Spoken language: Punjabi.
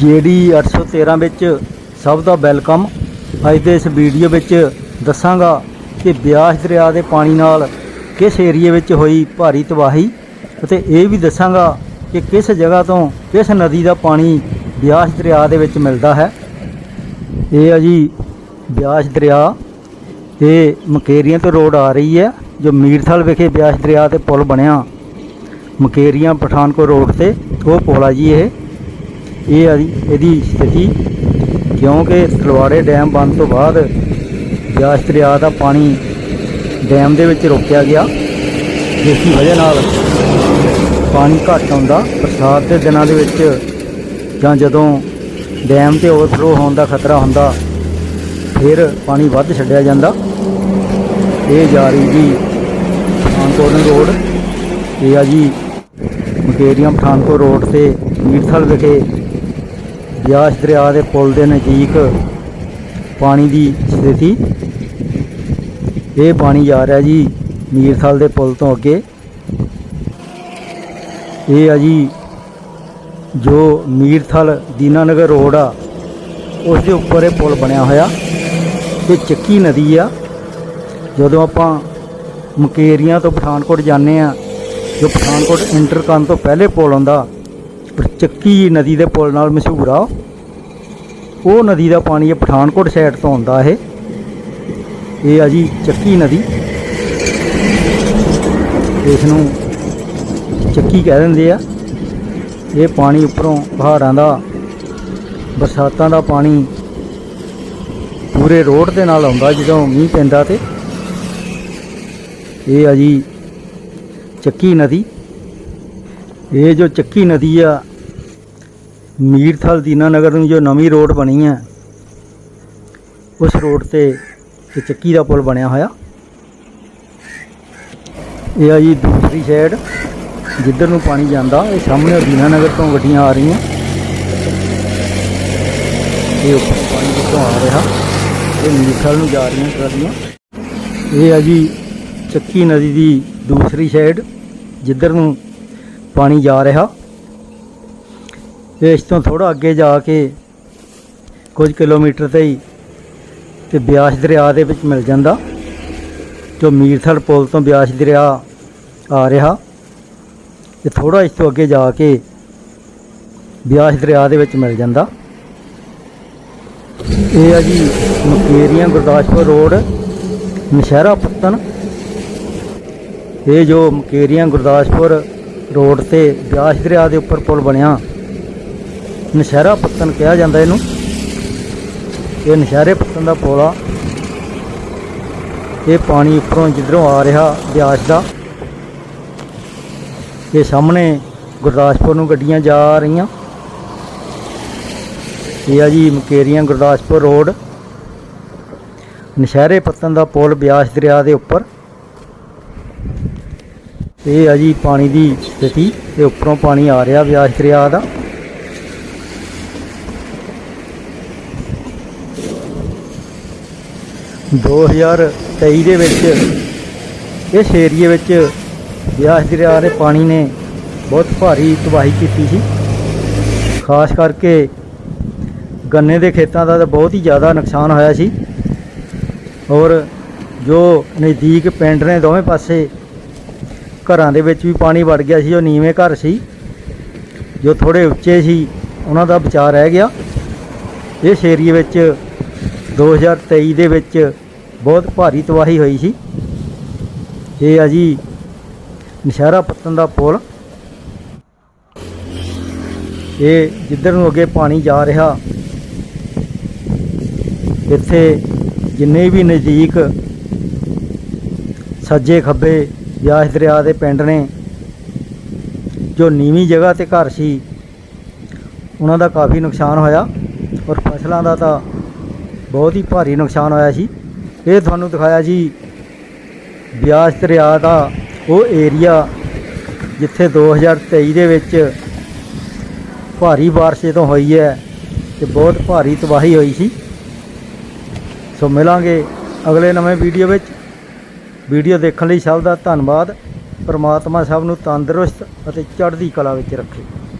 ਜੀਡੀ 813 ਵਿੱਚ ਸਭ ਦਾ ਵੈਲਕਮ, ਅੱਜ ਦੇ ਇਸ ਵੀਡੀਓ ਵਿੱਚ ਦੱਸਾਂਗਾ ਕਿ ਬਿਆਸ ਦਰਿਆ ਦੇ ਪਾਣੀ ਨਾਲ ਕਿਸ ਏਰੀਏ ਵਿੱਚ ਹੋਈ ਭਾਰੀ ਤਬਾਹੀ ਅਤੇ ਇਹ ਵੀ ਦੱਸਾਂਗਾ ਕਿ ਕਿਸ ਜਗ੍ਹਾ ਤੋਂ ਕਿਸ ਨਦੀ ਦਾ ਪਾਣੀ ਬਿਆਸ ਦਰਿਆ ਦੇ ਵਿੱਚ ਮਿਲਦਾ ਹੈ। ਇਹ ਆ ਜੀ ਬਿਆਸ ਦਰਿਆ ਇਹ ਮਕੇਰੀਆਂ ਤੋਂ ਰੋਡ ਆ ਰਹੀ ਹੈ, ਜੋ ਮੀਰਥਲ ਵਿਖੇ ਬਿਆਸ ਦਰਿਆ ਤੇ ਪੁਲ ਬਣਿਆ। ਮਕੇਰੀਆਂ ਪਠਾਨਕੋਟ ਰੋਡ ਤੇ, ਉਹ ਪੁਲ ਆ ਜੀ ਇਹ। ਇਹ ਆ ਜੀ, ਇਹਦੀ ਸਥਿਤੀ, ਕਿਉਂਕਿ ਤਲਵਾੜੇ ਡੈਮ ਬੰਦ ਤੋਂ ਬਾਅਦ ਬਿਆਸ ਦਰਿਆ ਦਾ ਪਾਣੀ ਡੈਮ ਦੇ ਵਿੱਚ ਰੋਕਿਆ ਗਿਆ, ਜਿਸ ਦੀ ਵਜ੍ਹਾ ਨਾਲ ਪਾਣੀ ਘੱਟ ਆਉਂਦਾ, ਬਰਸਾਤ ਦੇ ਦਿਨਾਂ ਦੇ ਵਿੱਚ ਜਾਂ ਜਦੋਂ ਡੈਮ ਤੇ ਓਵਰਫਲੋ ਹੋਣ ਦਾ ਖਤਰਾ ਹੁੰਦਾ, ਫਿਰ ਪਾਣੀ ਵੱਧ ਛੱਡਿਆ ਜਾਂਦਾ। ਇਹ ਜਾ ਰਹੀ ਜੀ ਪਠਾਨਕੋਟ ਰੋਡ, ਇਹ ਆ ਜੀ ਮਕੇਰੀਆਂ ਪਠਾਨਕੋਟ ਰੋਡ ਤੇ ਮੀਰਥਲ ਵਿਖੇ ਬਿਆਸ ਦਰਿਆ ਦੇ ਪੁਲ ਦੇ ਨਜ਼ਦੀਕ ਪਾਣੀ ਦੀ ਸਥਿਤੀ। ਇਹ ਪਾਣੀ ਜਾ ਰਿਹਾ ਜੀ ਮੀਰਥਲ ਦੇ ਪੁਲ ਤੋਂ ਅੱਗੇ। ਇਹ ਆ ਜੀ ਜੋ ਮੀਰਥਲ ਦੀਨਾਨਗਰ ਰੋਡ ਆ, ਉਸ ਦੇ ਉੱਪਰ ਇਹ ਪੁਲ ਬਣਿਆ ਹੋਇਆ ਤੇ ਚੱਕੀ ਨਦੀ ਆ। ਜਦੋਂ ਆਪਾਂ ਮਕੇਰੀਆਂ ਤੋਂ ਪਠਾਨਕੋਟ ਜਾਂਦੇ ਆ, ਜੋ ਪਠਾਨਕੋਟ ਇੰਟਰ ਕਰਨ ਤੋਂ ਪਹਿਲੇ ਪੁਲ ਆਉਂਦਾ ਚੱਕੀ ਨਦੀ ਦੇ ਪੁਲ ਨਾਲ ਮਸ਼ਹੂਰ ਆ। ਉਹ ਨਦੀ ਦਾ ਪਾਣੀ ਇਹ ਪਠਾਨਕੋਟ ਸਾਈਡ ਤੋਂ ਆਉਂਦਾ ਇਹ। ਇਹ ਆ ਜੀ ਚੱਕੀ ਨਦੀ। ਇਸ ਨੂੰ ਚੱਕੀ ਕਹਿ ਦਿੰਦੇ ਆ। ਇਹ ਪਾਣੀ ਉੱਪਰੋਂ ਪਹਾੜਾਂ ਦਾ, ਬਰਸਾਤਾਂ ਦਾ ਪਾਣੀ ਪੂਰੇ ਰੋਡ ਦੇ ਨਾਲ ਆਉਂਦਾ ਜਦੋਂ ਮੀਂਹ ਪੈਂਦਾ ਤੇ। ਇਹ ਆ ਜੀ ਚੱਕੀ ਨਦੀ। ਇਹ ਜੋ ਚੱਕੀ ਨਦੀ ਆ ਮੀਰਥਲ ਦੀਨਾ ਨਗਰ ਨੂੰ ਜੋ ਨਵੀਂ ਰੋਡ ਬਣੀ ਹੈ, ਉਸ ਰੋਡ ਤੇ ਇਹ ਚੱਕੀ ਦਾ ਪੁਲ ਬਣਿਆ ਹੋਇਆ। ਇਹ ਆ ਜੀ ਦੂਸਰੀ ਸਾਈਡ ਜਿੱਧਰ ਨੂੰ ਪਾਣੀ ਜਾਂਦਾ, ਇਹ ਸਾਹਮਣੇ ਦੀਨਾਨਗਰ ਤੋਂ ਗੱਡੀਆਂ ਆ ਰਹੀਆਂ। ਇਹ ਉੱਪਰ ਪਾਣੀ ਜਿੱਥੋਂ ਆ ਰਿਹਾ। ਇਹ ਮੀਰਥਲ ਨੂੰ ਜਾ ਰਹੀਆਂ ਟਰਾਲੀਆਂ ਇਹ ਆ ਜੀ ਚੱਕੀ ਨਦੀ ਦੀ ਦੂਸਰੀ ਸਾਈਡ ਜਿੱਧਰ ਨੂੰ ਪਾਣੀ ਜਾ ਰਿਹਾ। ਇਸ ਤੋਂ ਥੋੜਾ ਅੱਗੇ ਜਾ ਕੇ ਕੁਝ ਕਿਲੋਮੀਟਰ ਤੇ ਹੀ ਤੇ ਬਿਆਸ ਦਰਿਆ ਦੇ ਵਿੱਚ ਮਿਲ ਜਾਂਦਾ, ਜੋ ਮੀਰਥਲ ਪੁਲ ਤੋਂ ਬਿਆਸ ਦਰਿਆ ਆ ਰਿਹਾ। ਤੇ ਥੋੜਾ ਇਸ ਤੋਂ ਅੱਗੇ ਜਾ ਕੇ ਬਿਆਸ ਦਰਿਆ ਦੇ ਵਿੱਚ ਮਿਲ ਜਾਂਦਾ। ਇਹ ਆ ਜੀ ਮਕੇਰੀਆਂ ਗੁਰਦਾਸਪੁਰ ਰੋਡ, ਨਸ਼ਹਿਰਾ ਪੱਤਨ। ਇਹ ਜੋ ਮਕੇਰੀਆਂ ਗੁਰਦਾਸਪੁਰ ਰੋਡ ਤੇ ਬਿਆਸ ਦਰਿਆ ਦੇ ਉੱਪਰ ਪੁਲ ਬਣਿਆ ਨਸ਼ਹਿਰਾ ਪੱਤਨ ਕਿਹਾ ਜਾਂਦਾ ਇਹਨੂੰ। ਇਹ ਨਸ਼ਹਿਰੇ ਪੱਤਨ ਦਾ ਪੁਲ। ਆ ਇਹ ਪਾਣੀ ਉੱਪਰੋਂ ਜਿੱਧਰੋਂ ਆ ਰਿਹਾ ਬਿਆਸ ਦਾ। ਇਹ ਸਾਹਮਣੇ ਗੁਰਦਾਸਪੁਰ ਨੂੰ ਗੱਡੀਆਂ ਜਾ ਰਹੀਆਂ। ਇਹ ਆ ਜੀ ਮਕੇਰੀਆਂ ਗੁਰਦਾਸਪੁਰ ਰੋਡ। ਨਸ਼ਹਿਰੇ ਪੱਤਨ ਦਾ ਪੁਲ ਬਿਆਸ ਦਰਿਆ ਦੇ ਉੱਪਰ। ਇਹ ਆ ਜੀ ਪਾਣੀ ਦੀ ਸਥਿਤੀ। ਤੇ ਉੱਪਰੋਂ ਪਾਣੀ ਆ ਰਿਹਾ ਬਿਆਸ ਦਰਿਆ ਦਾ। ਦੋ ਹਜ਼ਾਰ ਤੇਈ ਦੇ ਵਿੱਚ ਇਸ ਏਰੀਏ ਵਿੱਚ ਬਿਆਸ ਦਰਿਆ ਦੇ ਪਾਣੀ ਨੇ ਬਹੁਤ ਭਾਰੀ ਤਬਾਹੀ ਕੀਤੀ ਸੀ। ਖਾਸ ਕਰਕੇ ਗੰਨੇ ਦੇ ਖੇਤਾਂ ਦਾ ਤਾਂ ਬਹੁਤ ਹੀ ਜ਼ਿਆਦਾ ਨੁਕਸਾਨ ਹੋਇਆ ਸੀ। ਔਰ ਜੋ ਨਜ਼ਦੀਕ ਪਿੰਡ ਨੇ ਦੋਵੇਂ ਪਾਸੇ ਘਰਾਂ ਦੇ ਵਿੱਚ ਵੀ ਪਾਣੀ ਵੜ ਗਿਆ ਸੀ, ਉਹ ਨੀਵੇਂ ਘਰ ਸੀ, ਜੋ ਥੋੜੇ ਉੱਚੇ ਸੀ, ਉਹਨਾਂ ਦਾ ਬਚਾਅ ਰਹਿ ਗਿਆ। ਇਸ ਏਰੀਏ ਵਿੱਚ 2023 ਦੇ ਵਿੱਚ ਬਹੁਤ ਭਾਰੀ ਤਬਾਹੀ ਹੋਈ ਸੀ। ਇਹ ਆ ਜੀ ਨਸ਼ਹਿਰਾ ਪੱਤਨ ਦਾ ਪੁਲ। ਇਹ ਜਿੱਧਰ ਨੂੰ ਅੱਗੇ ਪਾਣੀ ਜਾ ਰਿਹਾ, ਇੱਥੇ ਜਿੰਨੇ ਵੀ ਨਜ਼ਦੀਕ ਸੱਜੇ ਖੱਬੇ ਬਿਆਸ ਦਰਿਆ ਦੇ ਪਿੰਡ ਨੇ, ਜੋ ਨੀਵੀਂ ਜਗ੍ਹਾ ਤੇ ਘਰ ਸੀ, ਉਹਨਾਂ ਦਾ ਕਾਫੀ ਨੁਕਸਾਨ ਹੋਇਆ ਔਰ ਫਸਲਾਂ ਦਾ ਤਾਂ ਬਹੁਤ ਹੀ ਭਾਰੀ ਨੁਕਸਾਨ ਹੋਇਆ ਸੀ। ਇਹ ਤੁਹਾਨੂੰ ਦਿਖਾਇਆ ਜੀ, ਬਿਆਸ ਦਰਿਆ ਦਾ ਉਹ ਏਰੀਆ ਜਿੱਥੇ 2023 ਦੇ ਵਿੱਚ ਭਾਰੀ ਬਾਰਿਸ਼ ਜਦੋਂ ਹੋਈ ਹੈ ਤੇ ਬਹੁਤ ਭਾਰੀ ਤਬਾਹੀ ਹੋਈ ਸੀ। ਸੋ ਮਿਲਾਂਗੇ ਅਗਲੇ ਨਵੇਂ ਵੀਡੀਓ ਵਿੱਚ। ਵੀਡੀਓ ਦੇਖਣ ਲਈ ਸਭ ਦਾ ਧੰਨਵਾਦ। ਪਰਮਾਤਮਾ ਸਭ ਨੂੰ ਤੰਦਰੁਸਤ ਅਤੇ ਚੜ੍ਹਦੀ ਕਲਾ ਵਿੱਚ ਰੱਖੇ।